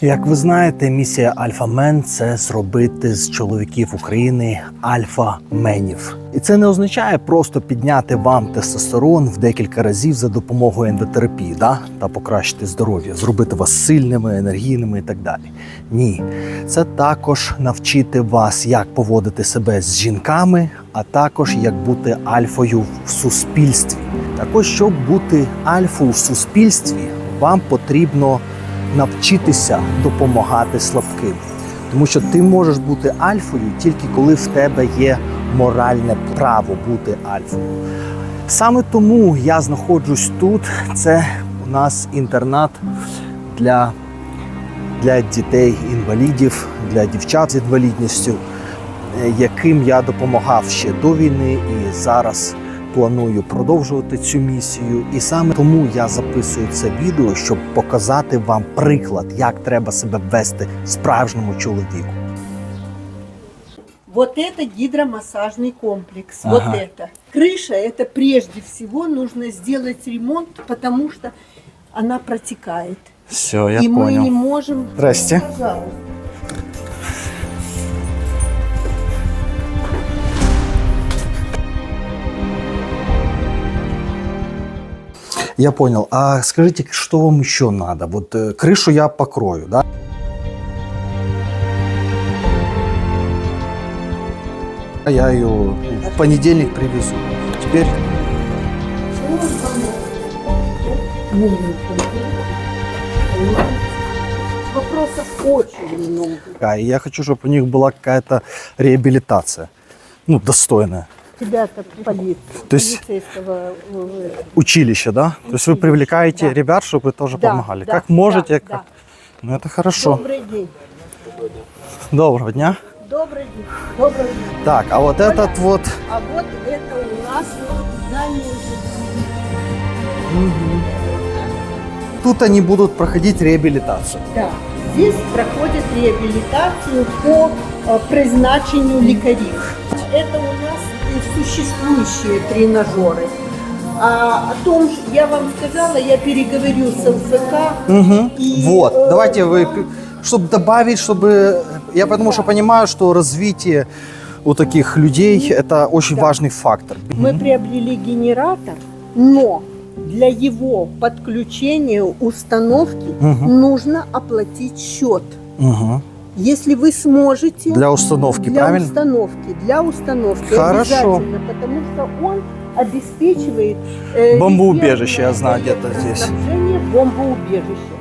Як ви знаєте, місія Альфа Мен це зробити з чоловіків України альфа-менів. І це не означає просто підняти вам тестостерон в декілька разів за допомогою ендотерапії, да? та покращити здоров'я, зробити вас сильними, енергійними і так далі. Ні, це також навчити вас, як поводити себе з жінками, а також як бути альфою в суспільстві. Також, щоб бути альфою в суспільстві, вам потрібно навчитися допомагати слабким. Тому що ти можеш бути альфою тільки коли в тебе є моральне право бути альфою. Саме тому я знаходжусь тут. Це у нас інтернат для, для дітей-інвалідів, для дівчат з інвалідністю, яким я допомагав ще до війни і зараз планую продовжувати цю місію. І саме тому я записую це відео, щоб показати вам приклад, як треба себе вести справжньому чоловіку. Вот это гидромассажный комплекс. Ага. Вот это. Крыша, это прежде всего нужно сделать ремонт, потому что она протекает. Все, я И мы понял. не можем... Здрасте. Пожалуйста. Я понял. А скажите, что вам еще надо? Вот э, крышу я покрою, да? А Я ее в понедельник привезу. Теперь Вопросов очень много. а, и я хочу, чтобы у них была какая-то реабилитация. Ну, достойная. Ребята, полиция, То есть- полицейского э, Училище, да? То есть вы привлекаете Да. ребят, чтобы вы тоже Да, помогали. да, как можете, да, как... Ну, это хорошо. Добрый день. Доброго дня. Добрый день. Добрый день. Так, а вот Оля. этот вот... А вот это у нас здание Тут они будут проходить реабилитацию. Да, здесь проходит реабилитацию по э, призначению лекарів. Это у нас существующие тренажеры. А о том, что я вам сказала, я переговорю с ЛФК. Мгм. И, вот, э, давайте вы, чтобы добавить, чтобы... Я потому что понимаю, что развитие у таких людей это очень Да. важный фактор. Мы приобрели генератор, но для его подключения, установки Мгм. нужно оплатить счет. Мгм. Если вы сможете... Для установки, для правильно? установки, для установки Хорошо. обязательно, потому что он обеспечивает э, Бомбоубежище, я знаю, где-то здесь. Бомбоубежище.